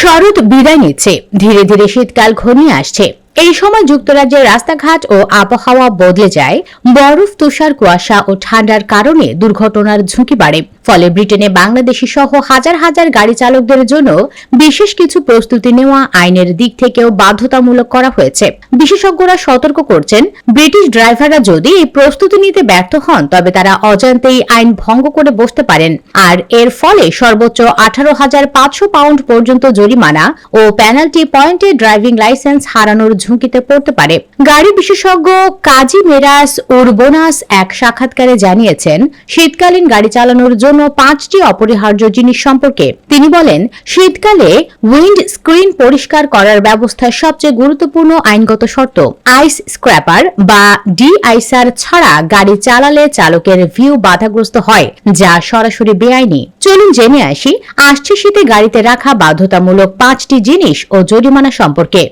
শরৎ বিদায় নিচ্ছে। ধীরে ধীরে শীতকাল ঘনিয়ে আসছে। এই সময় যুক্তরাজ্যের রাস্তাঘাট ও আবহাওয়া বদলে যায়, বরফ, তুষার, কুয়াশা ও ঠান্ডার কারণে দুর্ঘটনার ঝুঁকি বাড়ে। ফলে ব্রিটেনে বাংলাদেশি সহ হাজার হাজার গাড়ি চালকদের জন্য বিশেষ কিছু প্রস্তুতি নেওয়া আইনের দিক থেকেও বাধ্যতামূলক করা হয়েছে। বিশেষজ্ঞরা সতর্ক করছেন, ব্রিটিশ ড্রাইভাররা যদি এই প্রস্তুতি নিতে ব্যর্থ হন, তবে তারা অজান্তেই আইন ভঙ্গ করে বসতে পারেন। আর এর ফলে সর্বোচ্চ আঠারো হাজার পাঁচশো পাউন্ড পর্যন্ত জরিমানা ও পেনাল্টি পয়েন্টে ড্রাইভিং লাইসেন্স হারানোর ঝুঁকিতে পড়তে পারে। গাড়ি বিশেষজ্ঞ কাজী মেরাস উর্বোনাস এক সাক্ষাৎকারে জানিয়েছেন, শীতকালীন গাড়ি চালানোর জন্য পাঁচটি অপরিহার্য জিনিস সম্পর্কে। তিনি বলেন, শীতকালে উইন্ড স্ক্রিন পরিষ্কার করার ব্যবস্থা সবচেয়ে গুরুত্বপূর্ণ আইনগত শর্ত। আইস স্ক্র্যাপার বা ডি আইসার ছাড়া গাড়ি চালালে চালকের ভিউ বাধাগ্রস্ত হয়, যা সরাসরি বেআইনি। চলুন জেনে আসি, আসছে শীতে গাড়িতে রাখা বাধ্যতামূলক পাঁচটি জিনিস ও জরিমানা সম্পর্কে।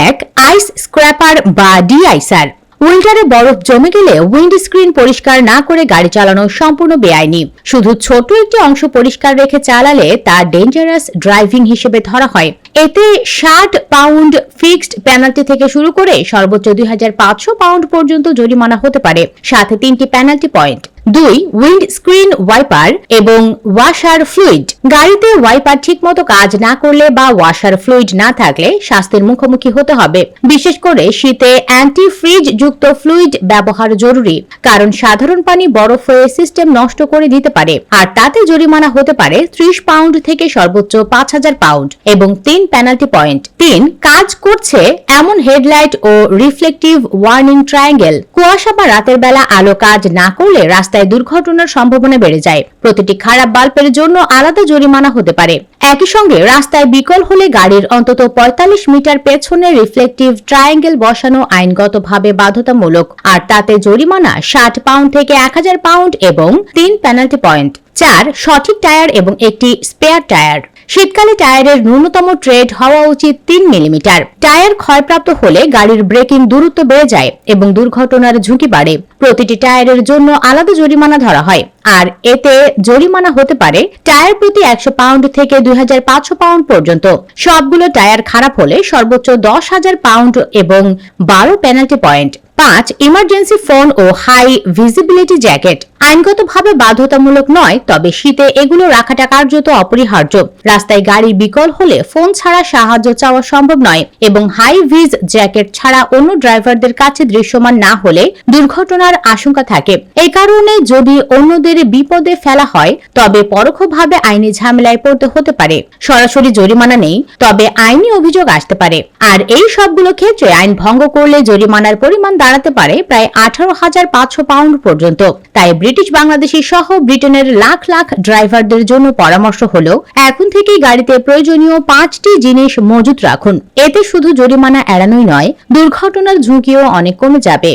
এক আইস স্ক্র্যাপার বা ডিআইসার উইন্টারে বরফ জমে গেলে উইন্ড স্ক্রিন পরিষ্কার না করে গাড়ি চালানো সম্পূর্ণ বেআইনি। শুধু ছোট একটি অংশ পরিষ্কার রেখে চালালে তা ডেঞ্জারাস ড্রাইভিং হিসেবে ধরা হয়। এতে ষাট পাউন্ড ফিক্সড পেনাল্টি থেকে শুরু করে সর্বোচ্চ দুই হাজার পাঁচশো পাউন্ড পর্যন্ত জরিমানা হতে পারে। সাথে তিনটি পেনাল্টি পয়েন্ট দুই উইন্ড স্ক্রিন ওয়াইপার এবং ওয়াশার ফ্লুইড গাড়িতে ওয়াইপার ঠিকমতো কাজ না করলে বা ওয়াশার ফ্লুইড না থাকলে স্বাস্থ্যের মুখোমুখি হতে হবে। বিশেষ করে শীতে অ্যান্টি ফ্রিজ যুক্ত ফ্লুইড ব্যবহার জরুরি, কারণ সাধারণ পানি বরফ হয়ে সিস্টেম নষ্ট করে দিতে পারে। আর তাতে জরিমানা হতে পারে ত্রিশ পাউন্ড থেকে সর্বোচ্চ পাঁচ হাজার পাউন্ড এবং তিন পেনাল্টি পয়েন্ট তিন, কাজ করছে এমন হেডলাইট ও রিফ্লেকটিভ ওয়ার্নিং ট্রায়াঙ্গেল কুয়াশা বা রাতের বেলা আলো কাজ না করলে রাস্তায় দুর্ঘটনার সম্ভাবনা বেড়ে যায়। প্রতিটি খারাপ বাল্বের জন্য আলাদা জরিমানা হতে পারে। একই সঙ্গে রাস্তায় বিকল হলে গাড়ির অন্তত ৪৫ মিটার পেছনে রিফ্লেকটিভ ট্রায়াঙ্গেল বসানো আইনগতভাবে বাধ্যতামূলক। আর তাতে জরিমানা ষাট পাউন্ড থেকে এক হাজার পাউন্ড এবং তিন পেনাল্টি পয়েন্ট। চার, সঠিক টায়ার এবং একটি স্পেয়ার টায়ার। শীতকালে টায়ারের ন্যূনতম ট্রেড হওয়া উচিত তিন মিলিমিটার। টায়ার ক্ষয়প্রাপ্ত হলে গাড়ির ব্রেকিং দূরত্ব বেড়ে যায় এবং দুর্ঘটনার ঝুঁকি বাড়ে। প্রতিটি টায়ারের জন্য আলাদা জরিমানা ধরা হয়। আর এতে জরিমানা হতে পারে টায়ার প্রতি একশো পাউন্ড থেকে দুই হাজার পাঁচশো পাউন্ড পর্যন্ত। সবগুলো টায়ার খারাপ হলে সর্বোচ্চ দশ হাজার পাউন্ড এবং বারো পেনাল্টি পয়েন্ট। পাঁচ, ইমার্জেন্সি ফোন ও হাই ভিজিবিলিটি জ্যাকেট। আইনগতভাবে বাধ্যতামূলক নয়, তবে শীতে এগুলো রাখাটা কার্যত অপরিহার্য। রাস্তায় গাড়ি বিকল হলে ফোন ছাড়া সাহায্য চাওয়া সম্ভব নয় এবং হাই ভিজ জ্যাকেট ছাড়া অন্য ড্রাইভারদের কাছে দৃশ্যমান না হলে দুর্ঘটনার আশঙ্কা থাকে। এই কারণে যদি অন্যদের বিপদে ফেলা হয়, তবে পরোক্ষভাবে আইনি ঝামেলায় পড়তে হতে পারে। সরাসরি জরিমানা নেই, তবে আইনি অভিযোগ আসতে পারে। আর এই সবগুলো ক্ষেত্রে আইন ভঙ্গ করলে জরিমানার পরিমাণ দাঁড়াতে পারে প্রায় আঠারো হাজার পাঁচশো পাউন্ড পর্যন্ত। তাই ব্রিটিশ বাংলাদেশি সহ ব্রিটেনের লাখ লাখ ড্রাইভারদের জন্য পরামর্শ হলেও এখন থেকেই গাড়িতে প্রয়োজনীয় পাঁচটি জিনিস মজুত রাখুন। এতে শুধু জরিমানা এড়ানোই নয়, দুর্ঘটনার ঝুঁকিও অনেক কমে যাবে।